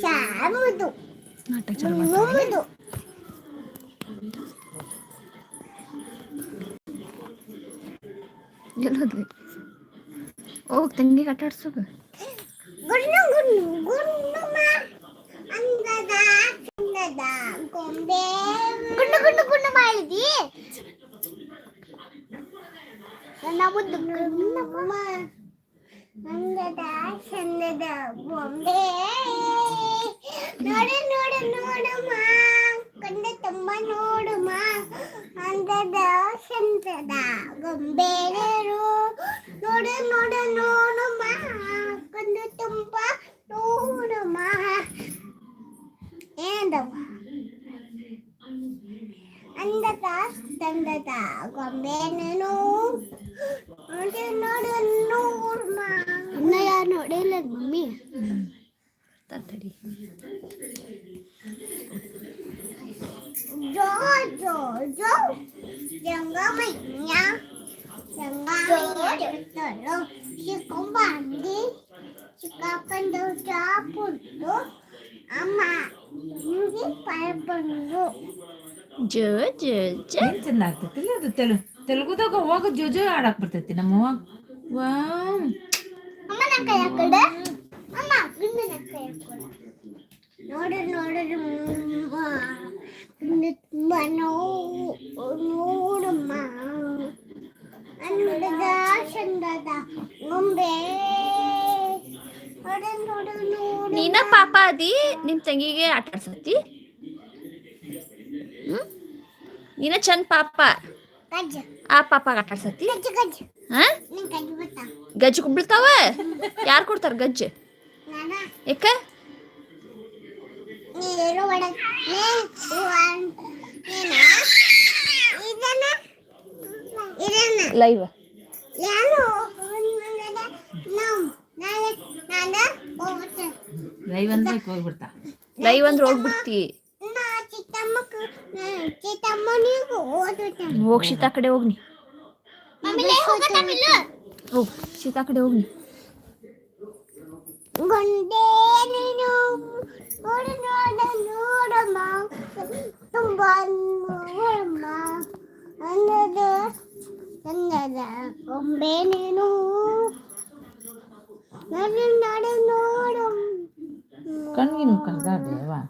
ಚಾಮುದು ನಾಟಕ ಚಾಲು ಮಾಡ್ತಾಳೆ ಮುಮ್ಮುದು ಎಲ್ಲೋದ್ರಿ ಹೋಗ್ ತಂಗಿಗೆ ಆಟ ಆಡ್ಸೋಗ ಗುಣ್ಣು ಗುಣ್ಣು ಗುಣ್ಣುಮ ಅಂದದ ಚಂದದ ಗೊಂಬೆ ಗುಣ್ಣು ಗುಣ್ಣು ಗುಣ್ಣು ಮಾಡಿದಿ ನನ್ನ ನೋಡು ನೋಡು ನೋಡುಮ ಕಂದ ತುಂಬ ನೋಡುಮ ಅಂದದ ಚಂದದ ಗೊಂಬೆ ನೋಡು ನೋಡು ನೋಡುಮ ಕಂದ ತುಂಬ ನೋಡುಮ ಏನಂದವ ಅಂದದ ತಂದದ ಗೊಂಬೆ ನೀನು ನೋಡು ನೋಡು ನೋಡುಮ ಇನ್ನ ಯಾರು ನೋಡಿಲ್ಲ ಮಮ್ಮಿ ತಡಿ ಜೋ ಜೋ ಜೋ ಜಂಗಮಯ್ಯ ಜಂಗಮಯ್ಯ ಜೊತ್ತಲು ಚಿಕ್ಕಂಬಂದಿ ಚಿಕ್ಕಪ್ಪಂದು ಚಾಪುಟ್ಟು ಅಮ್ಮ ನಿಮಗೆ ಪರಪಂದು ಜ ಜ ಜ ಏನ್ ಚಂದ ಆಗ್ತೈತಿಲ್ಲ ಅದು ತೆಲು ತೆಲುಗುದಾಗ ಹೋಗ ಜೋಜೋ ಆಡಕ್ ಬರ್ತೈತಿ ನಮ್ಮ ವಾವ್ ಅಮ್ಮ ನನ್ನ ಕೈ ಕಡೆ ಅಮ್ಮ ಗುಂಡು ನನ್ನ ಕೈ ನೋಡು ನೋಡು ಗುಂಡು ತುಂಬ ನೋವು. ನೋಡಮ್ಮ. ನೋಡಿದ ಚಂದದ ಗೊಂಬೆ. ನೋಡು ನೋಡು ನೋಡು. ನೀನ ಪಾಪ ಅದಿ ನಿಮ್ ತಂಗಿಗೆ ಆಟ ಆಡ್ಸತಿ. ಹ್ಮ್? ನೀನ ಚಂದ ಪಾಪ. ಗಜ್ಜ. ಆ ಪಾಪಾಗ ಆಟ ಆಡ್ಸತಿ. ಗಜ್ಜ ಗಜ್ಜ ಹಾ ನಿನ್ ಗಜ್ಜ ಬರ್ತಾ ಗಜ್ಜು ಕುಬ್ಬಿಳ್ತಾವ ಯಾರು ಕೊಡ್ತಾರ ಗಜ್ಜು? ಯಾಕ? ಲೈವ್ ನಾನು? ನಾನು ಹೋಗುತ್ತೆ ಲೈವ್ ಅಂದ್ರೆ ಹೋಗ್ಬಿಡ್ತಾ? ಲೈವ್ ಅಂದ್ರೆ ಹೋಗ್ಬಿಡ್ತಿ. ಹೋಗ್ ಶೀತ ಕಡೆ ಹೋಗ್ನಿ ಮಮ್ಮಿಲೇ ಹೋಗತ್ತಮಿಲ್ಲ ಹೋಗ್ ಶೀತಾ ಕಡೆ ಹೋಗ್ನಿ ಗೊಂಡೆ ನೀನು ನೋಡು ನೋಡು ನೋಡಮ್ಮ ತುಂಬ ನೋಡಮ್ಮ ಅನ್ನದ ಅನ್ನದ ಗೊಂಬೆ ನೀನು ನೋಡು ನೋಡು ನೋಡು ಕಣ್ಗಿನ ಕಲ್ಗಾದೇವಾ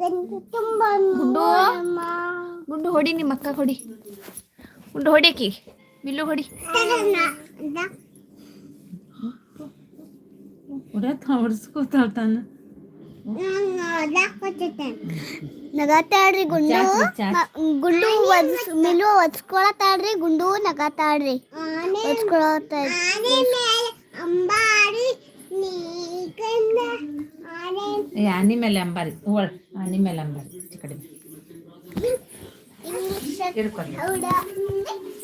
ಗಂಡು ತುಂಬ ಗುಂಡು? ನೋಡಮ್ಮ ಗುಂಡು ಹೊಡಿ ನಿಮ್ಮ ಅಕ್ಕ ಹೊಡಿ ಗುಂಡು ಹೊಡಿಯಕಿ ಬಿಲ್ಲು ಹೊಡಿ ತಗಣ್ಣ ಅಂತ ಹೊಡ್ಯಾತ ಹೊಡ್ಸ್ಕೊತಾಳ ತಾನ ನಗಾತಾಡ್ರಿ ಗುಂಡು ಚಾಚ್ ಚಾಚ್. ಮ- ಗುಂಡು ಒದ್ಸ್ ಮಿಲು ಒದ್ಸ್ಕೊಳತಾಡ್ರಿ ಗುಂಡು ನಗಾತಾಡ್ರಿ ಒದ್ಸ್ಕೊಳತಾಡ್ರಿ ಅಂಬಾರಿ ನೀಕಂದ ಆನೆ ಏ ಆನಿ ಮೇಲೆ ಅಂಬಾರಿ ಹೋಳ್ ಆನಿ ಮೇಲೆ ಅಂಬಾರಿ ಈ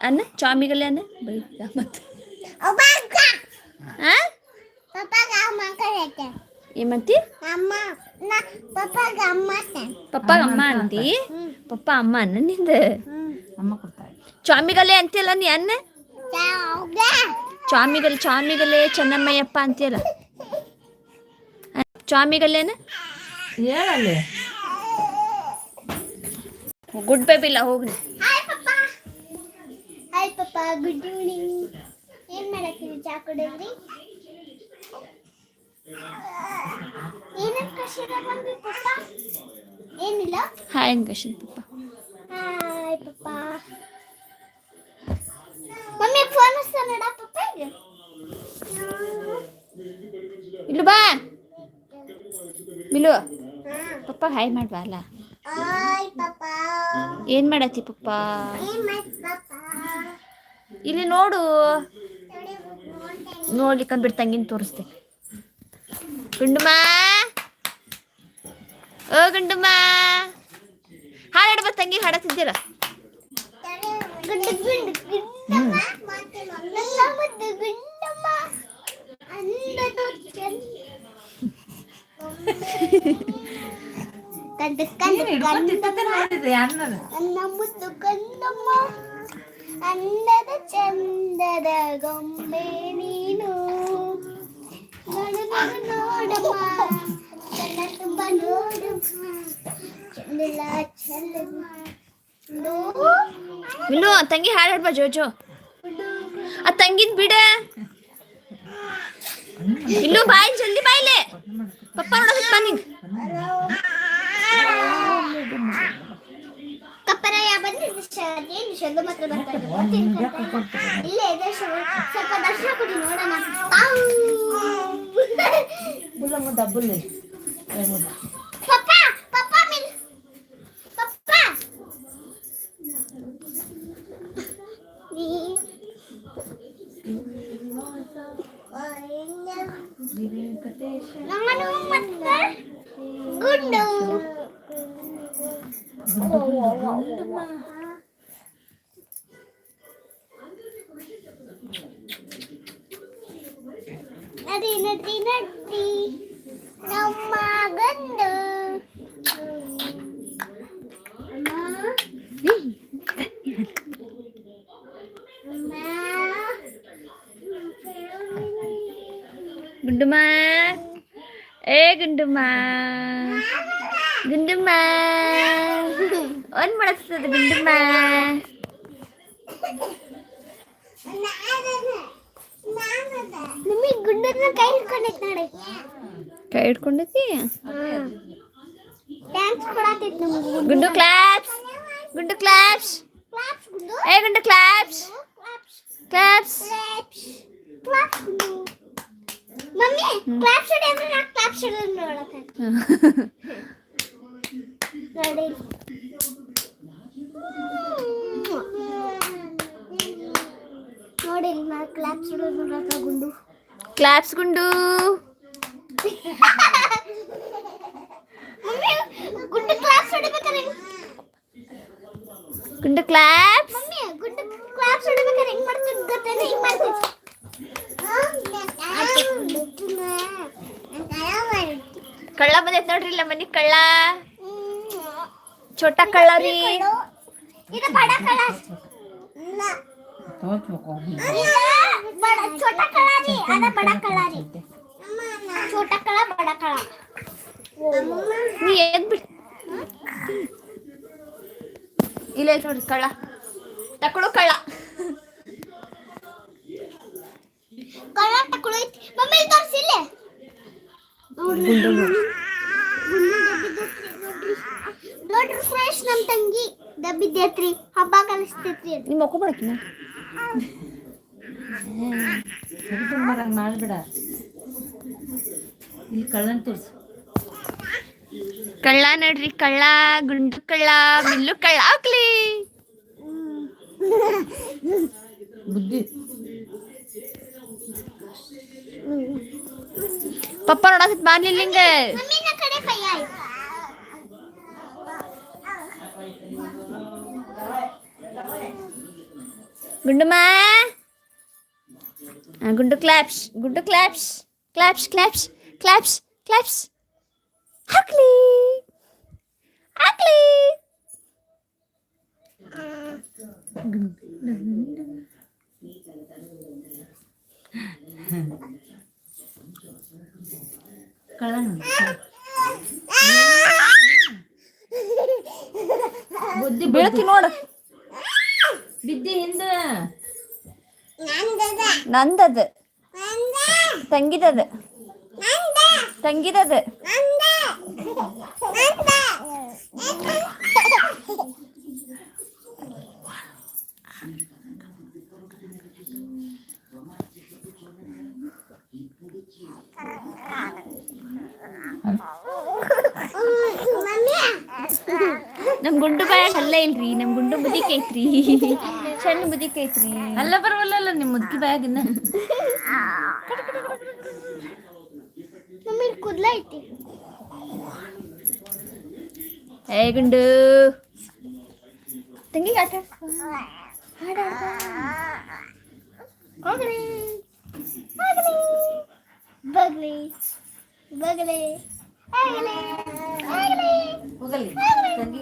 ಅನ್ನ ಚಾಮಿಗಲ್ಲೆ ಅನ್ನ ಬೈ ಮತ್ತೆ ಹಾ ಏಮಂತಿ ಅಮ್ಮ ನಾ ಪಪ್ಪಾಗ ಅಮ್ಮ ಪಪ್ಪಾಗ ಅಮ್ಮ ಅಂತಿ ಪಪ್ಪ ಅಮ್ಮ ಅನ್ನ ನಿಂದ ಅಮ್ಮ ಕೊಡ್ತಾಳೆ ಚಾಮಿಗಲ್ಲೆ ಅಂತಿಲ್ಲ ನೀ ಅನ್ನ ಚಾಮಿಗಲ್ ಚಾಮಿಗಲ್ಲೆ ಚೆನ್ನಮ್ಮಯ್ಯಪ್ಪ ಅಂತೀಯಲ್ಲ ಚಾಮಿಗಲ್ಲೆನ ಹೇಳಲ್ಲಿ ಗುಡ್ ಬೇಬಿಲ್ಲ ಹೋಗ್ನಿ ಹಾಯ್ ಪಪ್ಪ ಹಾಯ್ ಪಾಪ ಗುಡ್ ಈವ್ನಿಂಗ್ ಏನು ಮಾಡತ್ತೀವಿ ಚಾ ಕುಡಿದ್ರಿ? ಏನಂತ ಏನಿಲ್ಲ? ಹಾಯ್ ಅಂಕಷನ್ ಪಪ್ಪ. ಹಾಯ್ ಪಪ್ಪ. ಮಮ್ಮಿ ಫೋನ್ ಹಸ್ತ ನೋಡ ಪಪ್ಪ ಇಲ್ಲು ಬಾ. ಬಿಲು ಪಪ್ಪ ಹಾಯ್ ಮಾಡ್ಬಾ ಅಲ್ಲ? ಹಾಯ್ ಪಪ್ಪ. ಏನು ಮಾಡತ್ತಿ ಪಪ್ಪ? ಇಲ್ಲಿ ನೋಡು. ನೋಡ್ಲಿಕ್ಕಂದ್ಬಿಟ್ಟು ತಂಗಿನ ತೋರಿಸ್ತೆ ಗುಂಡುಮ. ಓ ಗುಂಡುಮ. ಹಾಡಾಡ್ಬ ತಂಗಿ ಹಾಡತ್ತಿದ್ದೀರ ತಡಿ ಗುಂಡು ಗುಂಡು ಗುಂಡಮ್ಮ ಮತ್ತೆ ನನ್ನ ಮುದ್ದು ಗುಂಡಮ್ಮ ಅಂದದು ಚೆನ್ನ ಕಂದು ಕಂದು ನೀನ್ ಹಿಡ್ಕೊಂಡ್ ತಿಂತಂತೆ ನೋಡಿದ್ದೆ ಯಾರನ್ನಾರ ನನ್ನ ಮುದ್ದು ಕಂದಮ್ಮ ಅಂದದ ಚಂದದ ಗೊಂಬೆ ನೀನು ನೋಡು ನೋಡು ನೋಡಮ್ಮ ಕಣ್ಣ ತುಂಬ ನೋಡಮ್ಮ ಚಂದಿಲ್ಲ ಚೆಲ್ಲಮ್ಮ ಇನ್ನು ತಂಗಿ ಹಾಡಾಡ್ಬಾ ಜೋಜೋ ಆ ತಂಗಿದ್ ಬಿಡ ಇಲ್ಲೂ ಬಾಯ್ ಜಲ್ದಿ ಬಾಯ್ಲೆ ಪಪ್ಪ ನೋಡಕ್ ಬಾ ನಿಂಗ್ ಕಪ್ಪರಾಯ ಬಂದ್ರೆ ಏನು ಶಬ್ದ ಮಾತ್ರ ಬರ್ತಾರೆ ಇಲ್ಲೇ ಇದೆ ಶಬ್ದ. ಸ್ವಲ್ಪ ದರ್ಶನ ಕೊಡಿ ನೋಡೋಣ ಆವ್. ಬುಲ್ಲಮ್ಮ ಡಬ್ಬುಲ್ಲೆ 먹는 엄마. 나리 나리 나리 엄마 근데 엄마 엄마 군두마 에 군두마 ಗುಂಡುಮ ಒಂದ್ ಮಾಡಸ್ತದ ಗುಂಡುಮ ನಿಮಗೆ ಗುಂಡನ್ನ ಕೈ ಹಿಡ್ಕೊಂಡೈತೆ ನೋಡಿ ಕೈ ಹಿಡ್ಕೊಂಡೈತಿ ಡ್ಯಾನ್ಸ್ ಕೊಡತೈತೆ ನಮಗೆ ಗುಂಡು ಕ್ಲಾಪ್ಸ್ ಗುಂಡು ಕ್ಲಾಪ್ಸ್ ಕ್ಲಾಪ್ಸ್ ಗುಂಡು ಏ Gundu claps claps claps claps claps Gundu mummy claps ಹೊಡಿ ಅಂದ್ರೆ ನಾ ಕ್ಲಾಪ್ಸ್ ಹೊಡೆದು ನೋಡಕ್ಕೆ ನೋಡಿ ಕ್ಲಾಪ್ಸ್ ಗುಂಡು. ಕ್ಲಾಪ್ಸ್ ಗುಂಡು. ಗುಂಡು ಕ್ಲಾಪ್ಸ್ ಹೊಡಿಬೇಕಾರೆ? ಗುಂಡು ಕ್ಲಾಪ್ಸ್ ಗುಂಡು ಕ್ಲಾಪ್ಸ್ ಹೊಡಿಬೇಕಾರೆ ಹೆಂಗ್ ಮಾಡ್ತೀನಿ ಗೊತ್ತೇನೆ? ಹಿಂಗ್ ಮಾಡ್ತೀನಿ ಕಳ್ಳ ಬಂದೈತೆ ನೋಡ್ರಿ ಇಲ್ಲ ಮನಿ ಕಳ್ಳ. ಚೋಟ ಕಳ್ಳ ರೀ ಇದು ಬಡ ಕಳ ತೋಚ್ಬೇಕು ಬಡ ಚೋಟ ಕಳ ರೀ ಅದ ಬಡ ಕಳ ರೀ ಚೋಟ ಕಳ ಬಡ ಕಳ ನೀ ಏನ್ ಬಿಡ್ ಇಲ್ಲ ಐತ್ ನೋಡ್ರಿ ಕಳ್ಳ ತಕೊಳು ಕಳ್ಳ ಕಳ ತಕೊಳೈತಿ ಮಮ್ಮಿ ಇಲ್ಲಿ ತೋರಿಸಿಲ್ಲ ನೋಡ್ರಿ ಫ್ರೆಶ್ ನಮ್ಮ ತಂಗಿ ದಬ್ಬಿದ್ದೈತ್ರಿ ಹಬ್ಬ ಕಲಿಸ್ತೈತ್ರಿ ನಿಮ್ಮ ಮಕ್ಕಳು ಬರಂಗ್ ಮಾಡ್ಬೇಡ ಇಲ್ಲಿ ಕಳ್ಳನ್ ತೋರ್ಸು ಕಳ್ಳ ನೋಡ್ರಿ ಕಳ್ಳ ಗುಂಡು ಕಳ್ಳ ಮಿಲ್ಲು ಕಳ್ಳ ಹಾಕ್ಲಿ ಬುದ್ಧಿ. ಪಪ್ಪ ನೋಡಕ್ ಮಾಡ್ಲಿಲ್ಲ ಹಿಂಗ. ಗುಂಡುಮ ಆ, Gundu claps Gundu claps claps claps claps claps ಹಾಕ್ಲಿ ಹಾಕ್ಲಿ ಕಳ್ಳ ನೋಡಿ ಬುದ್ಧಿ ಬೀಳತಿ ನೋಡು ಬಿದ್ದಿ ಹಿಂದ ನಂದದ ತಂಗಿದದ ತಂಗಿದದ ನಮ್ ಗುಂಡು ಬಾಯಾಗ ಹಲ್ಲ ಇಲ್ರಿ ನಮ್ ಗುಂಡು ಮುದಿಕ್ ಐತ್ರಿ ಸಣ್ಣ ಮುದಿಕ್ ಐತ್ರಿ ಅಲ್ಲ ಬರವಲ್ಲ ನಿಮ್ಮ ಮುದ್ಕಿ ಬ್ಯಾಗಿನ ಮಮ್ಮಿ ಕೂದ್ಲ ಐತಿ. ಏ ಗುಂಡು. ತಂಗಿ ಆಟ ಹೋಗ್ಲಿ ಹೋಗ್ಲಿ ಬಗ್ಲಿ. ಬಗ್ಲಿ. ಹೋಗಲಿ. ಹೋಗ್ಲಿ. ಹೋಗಲಿ ತಂಗಿ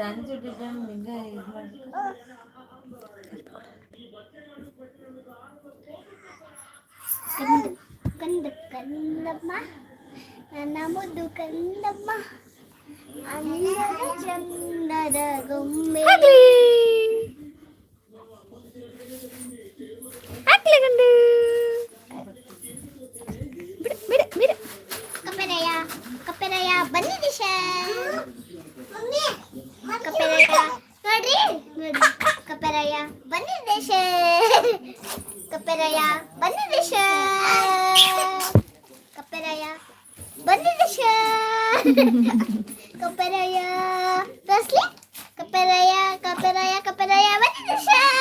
ದಾನಿ ಜೊತೆ ಹಿಂಗ ಇದು ಮಾಡಿ ಕಂದ ಕಂದ ಕಂದಮ್ಮ ನನ್ನ ಮುದ್ದು ಕಂದಮ್ಮ ಅಂದದ ಚಂದದ ಗೊಂಬೆ ಆಗ್ಲಿ ಆಗ್ಲಿ ಗಂಡು ಬಿಡು ಬಿಡು ಬಿಡು ಕಪ್ಪೆರಯ್ಯ ಕಪ್ಪೆರಯ್ಯ ಬಂದಿದೆ sir kapelaya. Galing. Kapelaya. Bani deshe. Kapelaya. Bani deshe. Kapelaya. Bani deshe. Kapelaya. Rasli. Kapelaya. Kapelaya. Kapelaya. Bani deshe.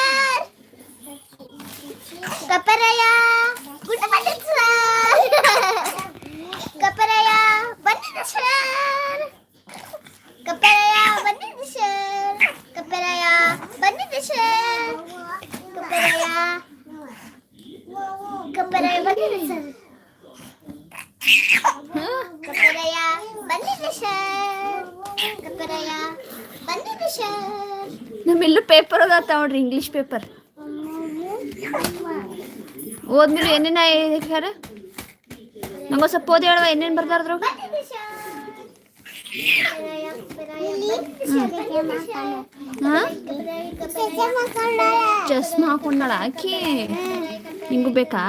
English ನೋಡ್ರಿ ಇಂಗ್ಲೀಷ್ ಪೇಪರ್ ಓದ್ಮೇಲೆ ಏನೇನ ಹೇಳ್ಯಾರ? ನಂಗೆ ಸ್ವಲ್ಪ ಓದಿ ಹೇಳುವ, ಏನೇನು ಬರ್ದಾರದ್ರು ಚಸ್ಮ ಹಾಕೊಂಡಾಳ ಆಕಿ. ನಿಂಗೂ ಬೇಕಾ?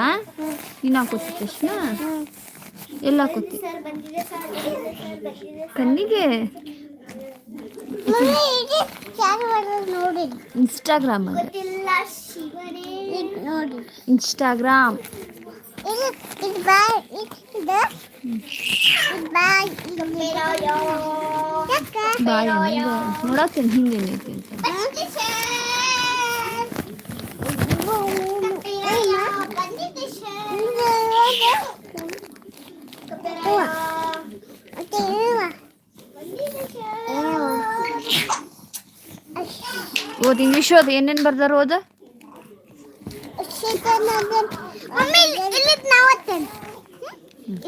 ನೀನು ಹಾಕೋತಿ ಚಸ್ಮಾ? ಎಲ್ಲ ಹಾಕೋತಿ. ಕಣ್ಣಿಗೆ? ಇನ್ಸ್ಟಾಗ್ರಾಮ್ ಅದು ಗೊತ್ತಿಲ್ಲ ಶಿವನೇ ನೋಡಿ ಇನ್ಸ್ಟಾಗ್ರಾಮ್ ಇದು ಇದು ಬಾಯ್ ಇದು ಇದು ಬಾಯ್ ಕಪ್ಪೆರಾಯ ಬಾಯಿ ನೋಡತ್ತೀನಿ ಹಿಂಗೆ ಏನೈತಿ ಅಂತ ಬಂದಿದೆ ಓದ್ ಇಂಗ್ಲೀಷ್ ಓದ್ ಏನೇನು ಬರ್ದಾರ ಓದ?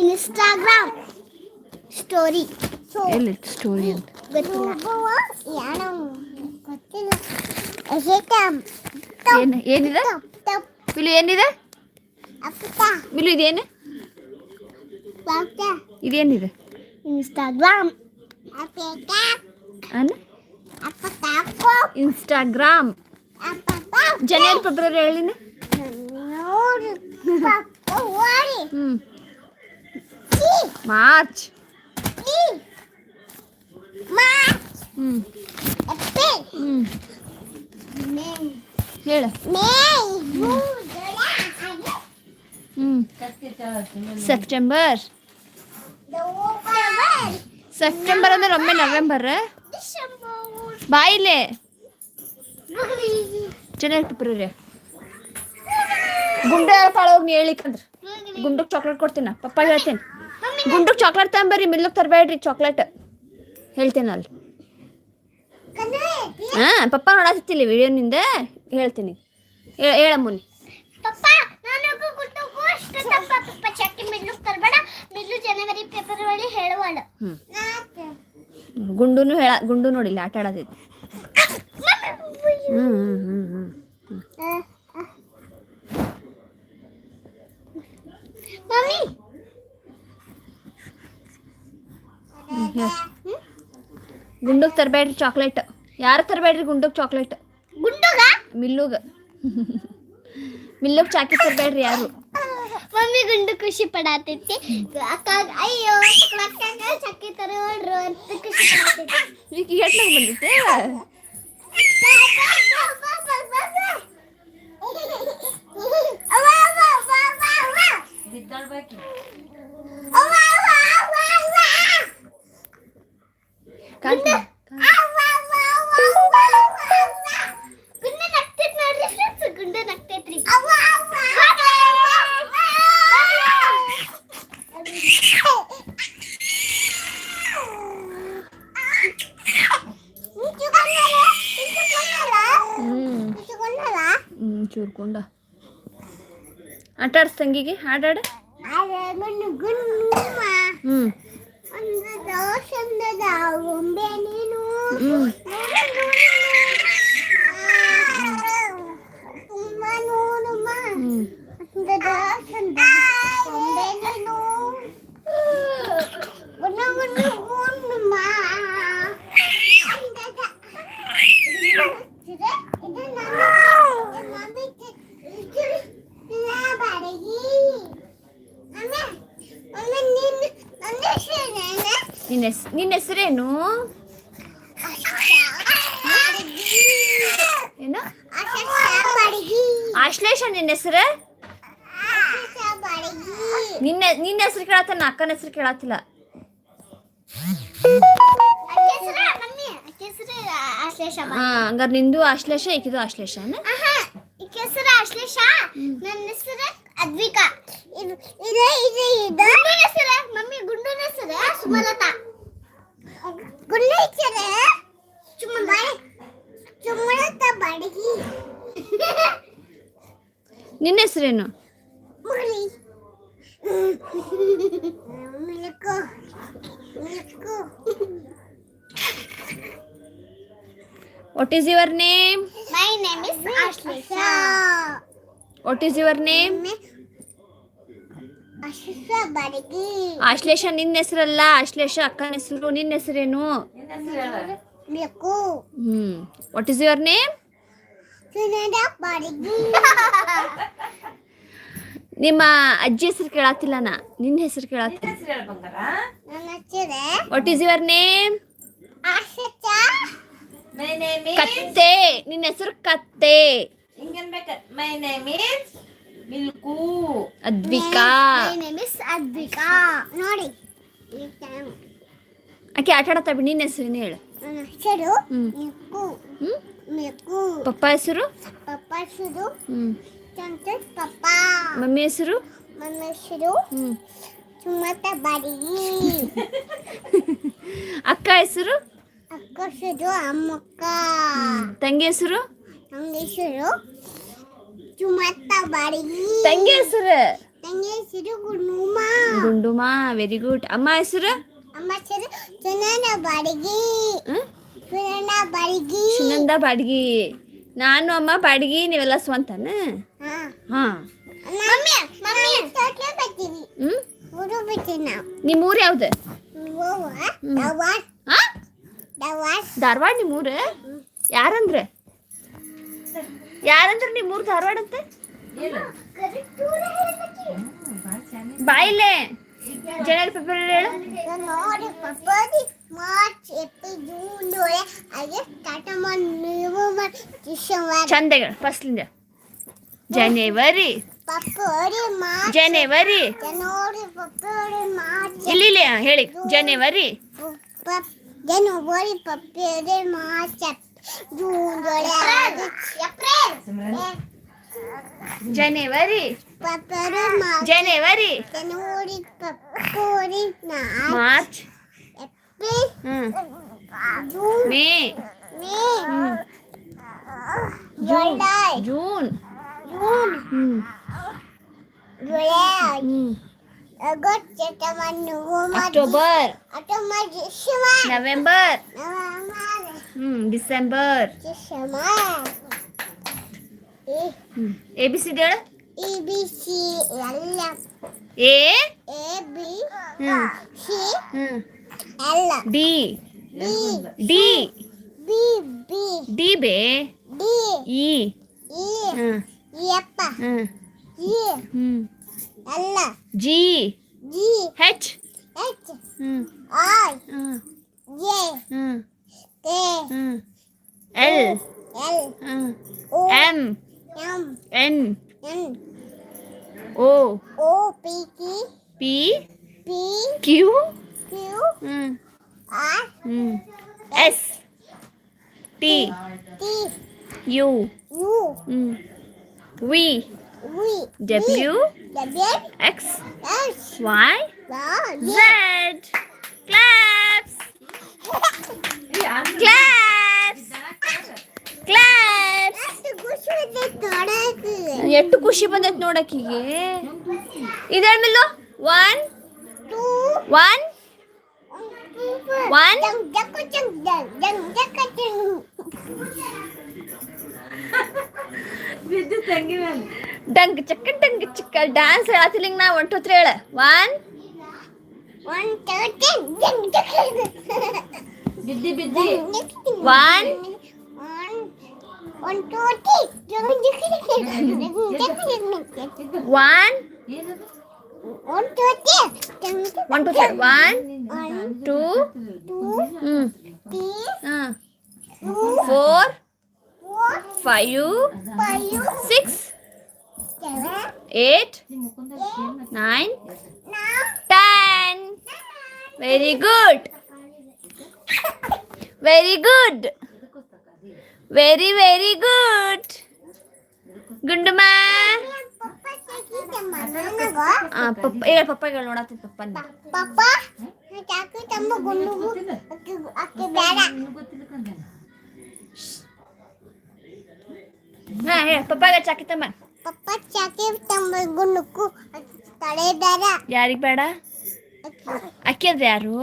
ಇನ್ಸ್ಟಾಗ್ರಾಮ್ ಸ್ಟೋರಿ ಎಲ್ಲಿ ಸ್ಟೋರಿ ಅಂತ? ಏನು ಏನಿದೆ? ಬಿಲು ಏನಿದೆ? ಬಿಲು ಇದೇನು? ಇದೇನಿದೆ? Instagram Instagram. ಜನವರಿ ಫೆಬ್ರವರಿ ಹೇಳಿನ? ಮಾರ್ಚ್. ಹೇಳ. ಸೆಪ್ಟೆಂಬರ್. ಸೆಪ್ಟೆಂಬರ್ ಅಂದ್ರೆ ಒಮ್ಮೆ ನವೆಂಬರ್. ಬಾಯಿಲೆ. ಜನವರಿ ಫೆಬ್ರವರಿ ಗುಂಡ ಪಾಳೋಗಿ ಹೇಳಿಕಂದ್ರೆ? ಗುಂಡುಕ್ ಚಾಕ್ಲೇಟ್ ಕೊಡ್ತೀನಿ? ಪಪ್ಪ ಹೇಳ್ತೀನಿ. ಗುಂಡಕ್ ಚಾಕ್ಲೇಟ್ ತಗೊಂಬರ್ರಿ ಮಿಲ್ಲಕ್ ತರಬೇಡ್ರಿ ಚಾಕ್ಲೇಟ್ ಹೇಳ್ತೀನಿ ಅಲ್ಲಿ. ಹಾ ಪಪ್ಪ ವಿಡಿಯೋ ವಿಡಿಯೋನಿಂದ ಹೇಳ್ತೀನಿ. ಹೇಳ- ಹೇಳಮ್ಮುನಿ. ಪಪ್ಪ ನನಗೂ ಗುಟ್ಟಕ್ಕೂ ಅಷ್ಟು ತಪ್ಪ ಪಪ್ಪ ಚಟ್ಟಿ ಮಿಲ್ಲು ತರಬೇಡ ಮಿಲ್ಲು ಜನವರಿ ಫೆಬ್ರವರಿ ಹೇಳುವಳು ಹ್ಮ್. ಗುಂಡುನು ಹೇಳ ಗುಂಡು ನೋಡಿಲ್ಲ ಆಟ ಆಡೋದೈತಿ ಹ್ಮ್ ಹ್ಮ್ ಹ್ಮ್ ಹ್ಮ್ ಮಮ್ಮಿ ಗುಂಡುಕ್ ತರಬೇಡ್ರಿ ಚಾಕ್ಲೇಟ್ ಯಾರು ತರಬೇಡ್ರಿ ಗುಂಡುಕ್ ಚಾಕ್ಲೇಟ್ ಗುಂಡುಗ ಮಿಲ್ಲುಗ ಮಿಲ್ಲುಗ್ ಚಾಕಿ ತರಬೇಡ್ರಿ ಯಾರು ಮಮ್ಮಿ ಗುಂಡು ಖುಷಿ ಪಡಾತೈತಿ ಅಕ್ಕ ಅಯ್ಯೋ ಅಕ್ಕಾಗ ಚಕ್ಕಿ ತರೋಡ್ರು ಅಂತ ಖುಷಿ ಪಡಾತೈತಿ ಈಗ ಎಟ್ಲಾಗ ಬಂದಿತ್ತೆ ಕಾಂತ ಚೂರ್ಕೊಂಡ ಆಟ ಆಡ್ಸ್ ತಂಗಿಗೆ ಹಾಡಾಡ ಹ್ಮ್ ಕೇಳತ್ತಿಲ್ಲ ಹಾ ಹಂಗಾರೆ ನಿಂದು ಆಶ್ಲೇಷ ಈಕಿದು ಆಶ್ಲೇಷ ಹೆಸರು ಆಶ್ಲೇಷ ನನ್ನ ಹೆಸರು ಅದ್ವಿಕಾ. ಇದು ಇದು ಇದೆ ಇದು. ಹೆಸರು ಮಮ್ಮಿ ಗುಂಡಿನ ಹೆಸರು ಸುಮಲತಾ. ಗುಂಡಿನ ಹೆಸರು? ಸುಮಲತಾ ಬಾಡಗಿ. ನಿನ್ನ ಹೆಸರೇನು? milk what is your name my name is Ashlesha what is your name Ashlesha Badagi Ashlesha ನಿನ್ನ ಹೆಸರಲ್ಲ ಆಶ್ಲೇಷ ಅಕ್ಕನ ಹೆಸರು ನಿನ್ನ ಹೆಸರೇನು milk hmm what is your name Sunanda Badagi ನಿಮ್ಮ ಅಜ್ಜಿ ಹೆಸರು ಕೇಳತ್ತಿಲ್ಲ ನಾ ನಿನ್ನ ಹೆಸರು ಕೇಳತ್ತೆ ನನ್ನ ಹೆಸರು ವಾಟ್ ಈಸ್ ಯುವರ್ ನೇಮ್ ಕತ್ತೆ ನಿನ್ನ ಹೆಸರು ಕತ್ತೆ. My name is milk. Advika. My name is Advika. ನೋಡಿ ಆಕೆ ಆಟ ಆಡತ್ತ ಬಿಡಿ ನಿನ್ನ ಹೆಸರು ಹೇಳು. ಹೆಸರು. ಮಿಲ್ಕು. ಮಿಲ್ಕು. ಪಪ್ಪ ಹೆಸರು? ಪಪ್ಪ ಹೆಸರು ಮಮ್ಮಿ ಹೆಸರು? ಮಮ್ಮ ಹೆಸರು ಹ್ಮ್. ಸುಮತ ಬಾಡಿಗಿ ಅಕ್ಕ ಹೆಸರು? ಅಕ್ಕ ಹೆಸರು ಅಮ್ಮಕ್ಕ ತಂಗಿ ಹೆಸರು? ತಂಗಿ ಹೆಸರು ಸುಮತ ಬಾರಿ. ತಂಗಿ ಹೆಸರು? ತಂಗಿ ಹೆಸರು ಗುಣುಮ ಗುಂಡುಮಾ ವೆರಿ ಗುಡ್ ಅಮ್ಮ ಹೆಸರು? ಅಮ್ಮ ಹೆಸರು ಸುನನ ಬಾಡಿಗಿ ಹ್ಮ್? ಸುನನ ಬಾಡಿಗಿ ಸುನಂದ ಬಾಡ್ಗಿ. ನಾನು ಅಮ್ಮ ಬಾಡಿಗೆ ನೀವೆಲ್ಲ ಸ್ವಂತನ? ಹಾ. ಮಮ್ಮಿ ಮಮ್ಮಿ ತೋಟ್ಲೆ ಬರ್ತೀವಿ ಹ್ಮ್? ಊರು ಬರ್ತೀವಿ ನಾವು. ನಿಮ್ಮ ಊರು ಯಾವ್ದು? ದವಾಸ್ ಹಾ ದವಾಸ್ ಧಾರವಾಡ. ನಿಮ್ಮ ಊರು? ಯಾರಂದ್ರೆ? ಯಾರಂದ್ರೆ ನಿಮ್ಮ ಊರು ಧಾರವಾಡ ಅಂತ? ಬಾಯಿಲೆ. ಜನವರಿ ಫೆಬ್ರವರಿ ಹೇಳು. ನೋಡಿ March April June July August September November December. ಚಂದ ಹೇಳು ಫಸ್ಟ್ಲಿಂದ ಜನವರಿ ಪಪ್ಪಾಡಿ ಮಾರ್ಚ್ ಜನವರಿ ಜನವರಿ ಫೆಬ್ರವರಿ ಮಾರ್ಚ್ ಇಲ್ಲಿ ಇಲ್ಲಿ ಹೇಳಿ ಜನವರಿ ಪಪ್ ಜನವರಿ ಫೆಬ್ರವರಿ March app- June July August April January February ಜನವರಿ ಜನವರಿ ಫೆಬ್ರವರಿ March April hmm June May May July June bangun. Hmm. Oktober November. Desember Desember E B C B L A? B C L e, hmm. B. B. B. B B. B B. B B G. G. H. H hmm. Dung ಚಕ್ಕ dung ಚಿಕ್ಕ dance ಹೇಳತ್ತಿಲ್ಲ ನಾ one to three ಹೇಳ one One two three dang dang dang. ಬಿದ್ದಿ ಬಿದ್ದಿ One. One. One two three dang dang dang dang dang. One ಏನದು One two three dang dang. One two three one One two two hmm three two four four five five six seven eight ಮುಖಂದ nine nine. Ten very good very good very very good ಗುಂಡುಮ Papa sakit mana go? ಪಪ್ಪ ಹೇಳ ಪಪ್ಪ ಹೇಳ ನೋಡತ್ತ ಪಪ್ಪನ Papa, aku tambah gunung. Aku aku ಹಾ ಹೇಳ. ಪಪ್ಪಾಗ ಚಾಕಿತಮ್ಮ ಪಪ್ಪ ಚಾಕಿ tambah ನುಕ್ಕು Tale ಬೇಡ. ಯಾರಿಗೆ ಬೇಡ? ಅಕ್ಕಿ ಅಂದ್ರೆ ಯಾರು?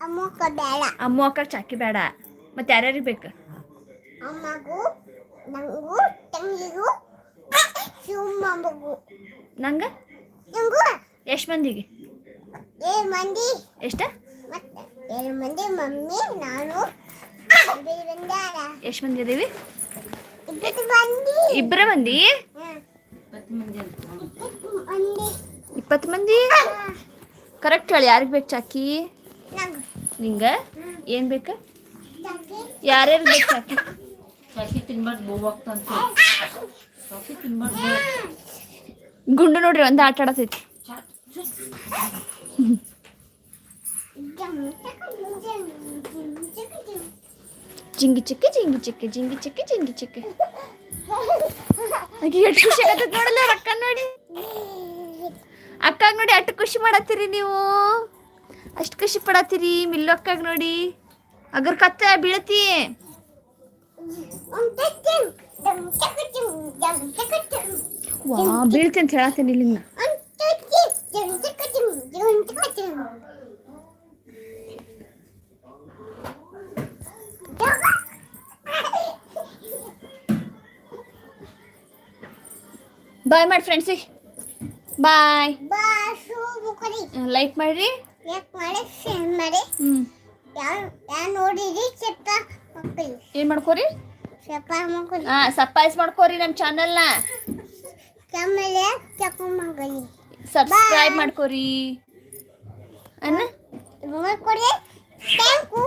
ಅಮ್ಮಕ್ಕ ಬೇಡ. ಅಮ್ಮ ಅಕ್ಕ ಚಾಕಿ ಬೇಡ. ಮತ್ತೆ ಯಾರ್ಯಾರಿಗೆ ಬೇಕು? ಅಮ್ಮಗೂ ನಂಗೂ ತಂಗಿಗೂ ಶಿವಮ್ಮಗೂ. ನಂಗ? ನಂಗೂ? ಎಷ್ಟು ಮಂದಿಗೆ? ಏಳು ಮಂದಿ. ಎಷ್ಟ? ಮತ್ತೆ ಏಳು ಮಂದಿ ಮಮ್ಮಿ ನಾನು ಎಷ್ಟು ಮಂದಿ ಅದೀವಿ ಇಬ್ಬರು ಮಂದಿ ಇಪ್ಪತ್ತು ಮಂದಿ ಕರೆಕ್ಟ್ ಹೇಳಿ ಯಾರಿಗೆ ಬೇಕು ಚಾಕಿ ನಂಗೆ ಏನು ಬೇಕು ಯಾರ್ಯಾರು ಬೇಕು ಚಾಕಿ ಗುಂಡು ನೋಡ್ರಿ ಒಂದು ಆಟ ಆಡತೈತಿ ಜಿಂಗಿ ಚಿಕ್ಕಿ ಜಿಂಗಿ ಚಿಕ್ಕಿ ಜಿಂಗಿ ಚಿಕ್ಕಿ ಜಿಂಗಿ ಚಿಕ್ಕಿ. ಎಷ್ಟು ಖುಷಿ ಆಗತ್ತೆ ನೋಡಲ್ಲ ಅಕ್ಕ ನೋಡಿ. ಅಕ್ಕಾಗ ನೋಡಿ ಅಷ್ಟು ಖುಷಿ ಮಾಡತ್ತೀರಿ ನೀವು. ಅಷ್ಟು ಖುಷಿ ಪಡತ್ತೀರಿ, ಮಿಲ್ಲು ಅಕ್ಕಾಗ ನೋಡಿ. ಅಗರ್ ಕತ್ತ ಬೀಳತಿ. ವಾ, ಬೀಳ್ತಿ ಅಂತ ಹೇಳತ್ತೀನಿ ಇಲ್ಲಿಂದ. ಬಾಯ್ ಮಾಡಿ ಫ್ರೆಂಡ್ಸಿಗೆ ಬಾಯ್ ಲೈಕ್ ಮಾಡ್ರಿ ಏನು ಮಾಡ್ಕೋರಿ? ಸಪ್ರೈಸ್ ಮಾಡ್ಕೋರಿ ನಮ್ಮ ಚಾನಲ್ನ ಸಬ್ಸ್ಕ್ರೈಬ್ ಮಾಡ್ಕೋರಿ. ಅನ್ನ? ಮಾಡ್ಕೊಡಿ ಥ್ಯಾಂಕ್ ಯು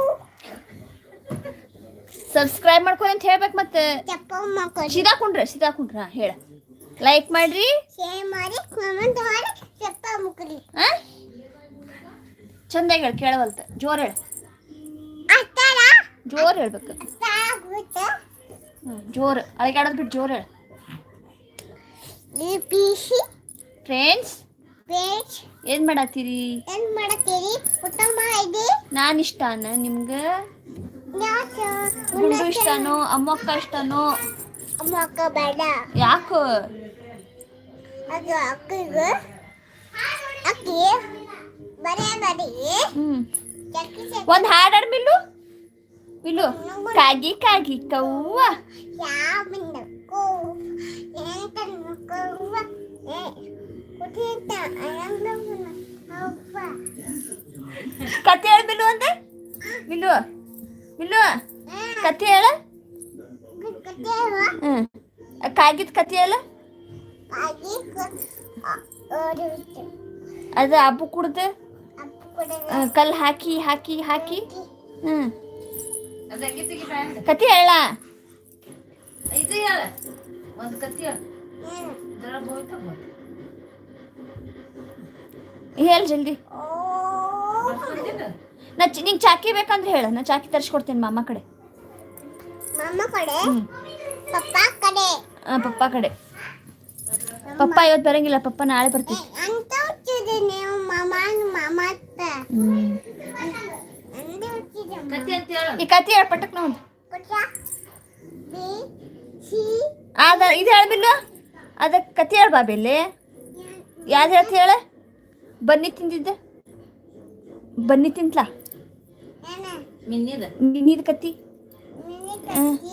ಸಬ್ಸ್ಕ್ರೈಬ್ ಮಾಡ್ಕೊಳಿ ಅಂತ ಹೇಳ್ಬೇಕು ಮತ್ತೆ. ಚಪ್ಪ ಮಕ್ಕಳು ಸೀದಾ ಕುಂಡ್ರ ಸೀದಾ ಕುಂಡ್ರ ಹೇಳ. ಲೈಕ್ ಮಾಡ್ರಿ. ಶೇರ್ ಮಾಡಿ ಕಮೆಂಟ್ ಮಾಡಿ ಚಪ್ಪ ಮಕ್ಕಳು ಆ? ಚಂದಾಗಿ ಹೇಳಿ ಕೇಳವಲ್ತ. ಜೋರ್ ಹೇಳ. ಅಷ್ಟಾರ ಜೋರ್ ಹೇಳ್ಬೇಕು. ಸಾಗುತ್ತ ಅದಕ್ಕೆ ಜೋರ್. ಅಳಗಾಡೋದ್ ಬಿಟ್ಟು ಜೋರ್ ಹೇಳ. ಈ ಪಿಸಿ ಫ್ರೆಂಡ್ಸ್ ಪೇಜ್ ಏನ್ ಮಾಡತ್ತೀರಿ? ಏನ್ ಮಾಡತ್ತೀರಿ? ಊಟ ಮಾಡಿ ನಾನು ಇಷ್ಟನ ನಿಮ್ಗ? ಗುಂಡು ಇಷ್ಟನೋ ಅಮ್ಮಕ್ಕ ಇಷ್ಟನೋ? ಅಮ್ಮಕ್ಕ ಬೇಡ. ಯಾಕೋ? ಅದು ಅಕ್ಕಿಗೆ. ಅಕ್ಕಿ ಬರೇ ಬರೀ ಒಂದ್ ಹಾಡ್ ಹಾಡ್ ಮಿಲ್ಲು. ಮಿಲ್ಲು ಕಾಗಿ ಕಾಗಿ ಕವ್ವ. ಕತೆ ಹೇಳ್ಬಿಲ್ಲು ಅಂತ ಮಿಲ್ಲು. ಮಿಲ್ಲು ಕತೆ ಹೇಳ. ಹ್ಮ್. ಕಾಗಿದ್ ಕತೆ ಹೇಳ. ಅದು ಅಬ್ಬು ಕುಡ್ದು ಕಲ್ ಹಾಕಿ ಹಾಕಿ ಹಾಕಿ. ಹ್ಮ್. ಕತೆ ಹೇಳ. ಇದು ಹೇಳ. ಒಂದು ಹೇಳ. ಹೇಳ ಜಲ್ದಿ? ನಾ ನಿಂಗೆ ಚಾಕಿ ಬೇಕಂದ್ರೆ ಹೇಳ ನಾ ಚಾಕಿ ತರಿಸ್ಕೊಡ್ತೀನಿ ಮಾಮ ಕಡೆ. ಮಾಮ ಕಡೆ? ಪಪ್ಪ ಕಡೆ. ಆ, ಪಪ್ಪ ಕಡೆ. ಪಪ್ಪ ಇವತ್ತು ಬರಂಗಿಲ್ಲ ಪಪ್ಪ ನಾಳೆ ಬರ್ತೀನಿ. ಅಂತ ನೀವು ಮಾಮ ಮಾಮ ಅಂತ. ಈ ಕತೆ ಹೇಳ ಪಟಕ್ ನಾವು ಕುಟ್ಟ ಬಿ ಸಿ ಅದ ಇದು ಹೇಳ್ಬಿಲ್ಲ ಅದ ಕತೆ ಹೇಳ ಬಾಬಿಲ್ಲಿ ಯಾವ್ದು ಹೇಳ್ತಿ ಹೇಳ. ಬನ್ನಿ ತಿಂದಿದ್ದೆ. ಬನ್ನಿ ತಿಂತ್ಲಾ. ಏನ ಮಿನ್ನಿದ ನೀದ್ ಕತ್ತಿ ನಿನಗೆ ಕತ್ತಿ